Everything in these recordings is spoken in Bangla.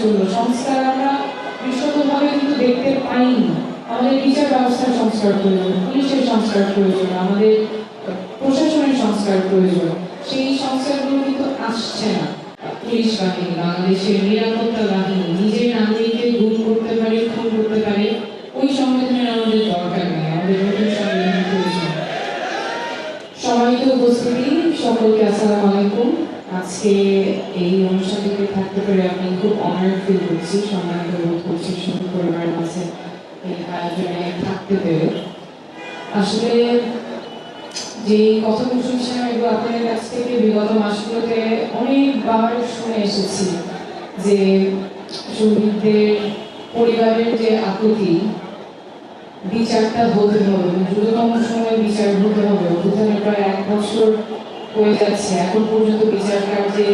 চলল সংস্কার আমরা বিশ্বতভাবে কিন্তু দেখতে পাইনি। আমাদের বিচার ব্যবস্থার সংস্কার প্রয়োজন, পুলিশের সংস্কার প্রয়োজন, আমাদের প্রশাসনের সংস্কার প্রয়োজন। সেই সংস্কারগুলো কিন্তু আসছে না। পুলিশ বাহিনী, বাংলাদেশের নিরাপত্তা বাহিনী, নিজের নাগরিককে গুম করতে পারে খুন করতে পারে ওই সংবিধানের আমাদের দরকার নেই আমাদের নতুন সংবিধান প্রয়োজন সম্মানিত উপস্থিতি সকলকে আসসালামু আলাইকুম আজকে এই অনুষ্ঠানটিতে থাকতে পেরে আমি খুব অনার ফিল করছি। সম্মানিত বোধ করছি সুন্দর পরিবারের মাঝে এই আয়োজনে থাকতে পেরে। আসলে যে কথাগুলো শুনছিলাম, এগুলো আপনাদের কাছ থেকে বিগত মাসগুলোতে অনেকবার শুনে এসেছি যে শহীদদের পরিবারের যে আকুতি, বিচারটা হতে হবে। দ্রুততম সময়ে বিচার হতে হবে। প্রায় এক বছর হয়ে যাচ্ছে এখন পর্যন্ত বিচার কার্যে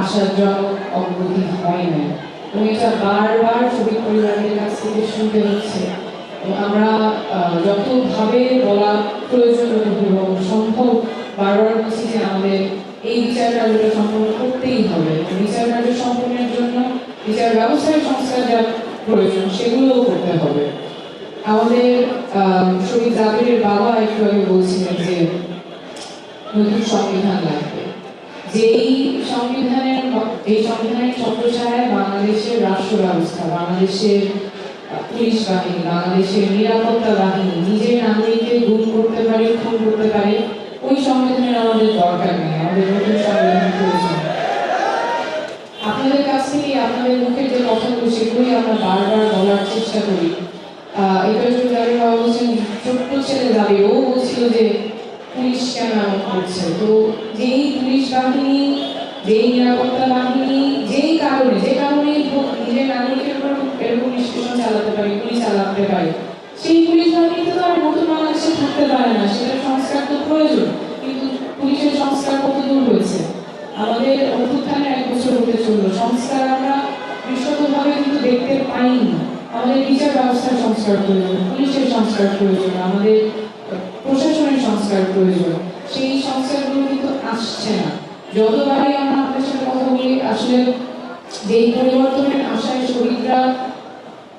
আশাজনক অগ্রগতি হয় না এবং এটা বারবার শহীদ পরিবারের কাছ থেকে শুনতে হচ্ছে। আমরা যতভাবে বলা প্রয়োজন এবং সম্ভব বারবার বলছি যে আমাদের এই বিচার কার্যটা সম্পন্ন করতেই হবে। বিচার কার্য সম্পন্নের জন্য বিচার ব্যবস্থায় সংস্কার যা প্রয়োজন, সেগুলোও করতে হবে। আমাদের শহীদ জাবিরের বাবা একটু আগে বলছিলেন যে নতুন সংবিধান লাগবে। যে এই সংবিধানের এই সংবিধানের ছত্রছায়ায় বাংলাদেশের রাষ্ট্র ব্যবস্থা বাংলাদেশের পুলিশ বাহিনী, বাংলাদেশের নিরাপত্তা বাহিনী, নিজের নাগরিককে গুম করতে পারে, খুন করতে পারে, ওই সংবিধানের আমাদের দরকার নেই, আমাদের নতুন সংবিধান প্রয়োজন। আপনাদের কাছ থেকে আপনাদের মুখের যে কথাগুলো, সেগুলোই আমরা বারবার বলার চেষ্টা করি। এবার যদি দাবি বলছেন ছোট্ট ছেলে দাবি, ও বলছিল যে পুলিশ করছে তো যেই পুলিশ বাহিনী, যেই নিরাপত্তা বাহিনী, যেই কারণে, যে কারণে নিজের নাগরিকের উপর এরকম নিষ্পেষণ চালাতে পারে, গুলি চালাতে পারে, সেই পুলিশ বাহিনী তো আর নতুন বাংলাদেশে থাকতে পারে না। সেটা সংস্কার তো প্রয়োজন, কিন্তু পুলিশের সংস্কার কত দূর হয়েছে? আমাদের অভ্যুত্থানের এক বছর হতে চলল। সংস্কার আমরা বিশ্বতভাবে কিন্তু দেখতে পাইনি। আমাদের বিচার ব্যবস্থার সংস্কার প্রয়োজন, পুলিশের সংস্কার প্রয়োজন, আমাদের প্রশাসনের সংস্কার প্রয়োজন। সংস্কারগুলো কিন্তু আসছে না। যতবারই আমরা আপনার সাথে কথা বলি, আসলে যেই পরিবর্তনের আশায় শহীদরা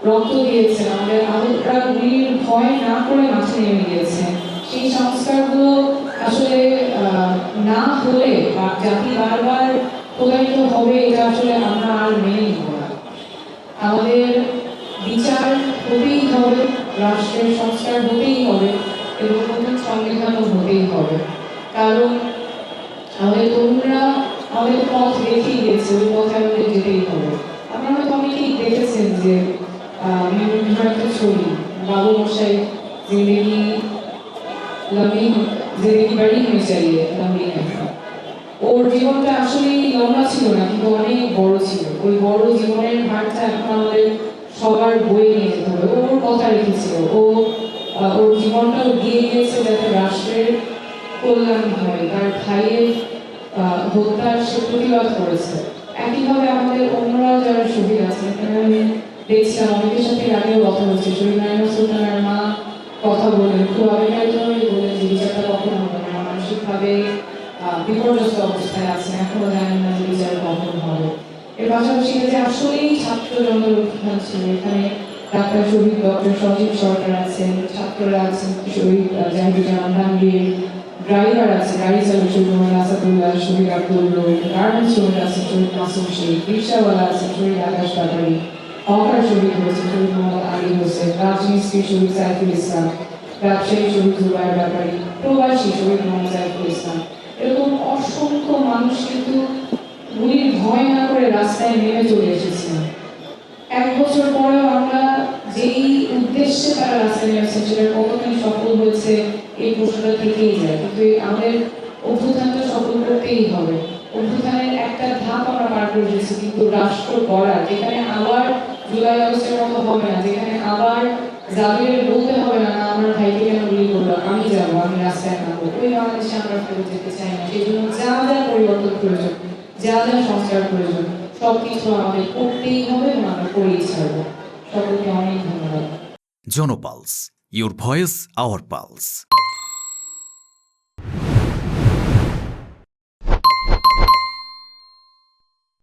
রক্ত দিয়েছে, আমাদের আহতরা গুলির ভয় না করে মাঠে নেমে গিয়েছে। সেই সংস্কারগুলো আসলে না হলে বা জাতি বারবার প্রতারিত হবে, এটা আসলে আমরা আর মেনে নিব না। আমাদের বিচার হতেই হবে, রাষ্ট্রের সংস্কার হতেই হবে এবং নতুন সংবিধানও হতেই হবে। কারণ আমাদের তরুণরা আমাদের পথ রেখেই গেছে, ওই পথে আমাদের যেতেই হবে। আপনারা হয়তো অনেকেই দেখেছেন যে বিভিন্ন ছবি বাবু মশাই জিন্দেগি জিন্দেগি বাড়ি হয়ে চাইয়ে লম্বি ওর জীবনটা আসলেই লম্বা ছিল না, কিন্তু অনেক বড় ছিল। ওই বড় জীবনের ভারটা এখন আমাদের সবার বয়ে নিয়ে যেতে হবে। ওর কথা রেখেছিল। ও ওর জীবনটাও দিয়ে গিয়েছে যাতে রাষ্ট্রের কল্যাণ হয় তার ভাইয়ের হত্যার সে প্রতিবাদ করেছে। একইভাবে আমাদের অন্যরাও যারা শহীদ আছে এখানে আমি দেখছিলাম অনেকের সাথে আগেও কথা হচ্ছে। শহীদ নারায়ণ সুলতানের মা কথা বললেন খুব আবেগায়িতভাবে বললেন যে বিচারটা কখন হবে না। মানসিকভাবে বিপর্যস্ত অবস্থায় আছেন, এখনও জানেন না যে বিচার কখন হবে। এর পাশাপাশি যে আসলেই ছাত্র জনরক্ষণ ছিল এখানে ডাক্তার শহীদ, ডক্টর সজীব সরকার আছেন, ছাত্ররা আছেন, শহীদ জাহিদুজ্জামান তানভীর ড্রাইভার আছে গাড়ি চালক শহীদ আসাদুল্লাহ শহীদ আব্দুল রহিম গার্মেন্টস শ্রমিক আছে শহীদ মাসুম শেখ রিক্সাওয়ালা আছে শহীদ আকাশ ব্যাপারী হকার শহীদ হয়েছে শহীদ মোহাম্মদ আলী হোসেন রাজমিস্ত্রি শহীদ সাইফুল ইসলাম ব্যবসায়ী শহীদ জুবাইর ব্যাপারী প্রবাসী শহীদ মোহাম্মদ সাইফুল ইসলাম এরকম অসংখ্য মানুষ কিন্তু গুলির ভয় না করে রাস্তায় নেমে চলে এসেছিলেন এক বছর পরেও আমরা যেই উদ্দেশ্যে তারা রাস্তায় নেমেছে সেটা কতখানি সফল হয়েছে এই প্রশ্নটা থেকেই যায়। কিন্তু আমাদের অভ্যুত্থানটা সফল করতেই হবে। অভ্যুত্থানের একটা ধাপ আমরা পার করে দিয়েছি কিন্তু রাষ্ট্র গড়ার যেখানে আবার জুলাই আগস্টের মতো হবে না, যেখানে আবার জাবির বলতে হবে না না, আমার ভাইকে কেন গুলি করল আমি যাব, আমি রাস্তায় নামবো। ওই বাংলাদেশে আমরা ফেরত যেতে চাই না। সেই জন্য যা যা পরিবর্তন প্রয়োজন, যা যা সংস্কার প্রয়োজন সব কিছু আমাদের করতেই হবে এবং আমরা করেই ছাড়বো। সকলকে অনেক ধন্যবাদ। Janpulse your voice our pulse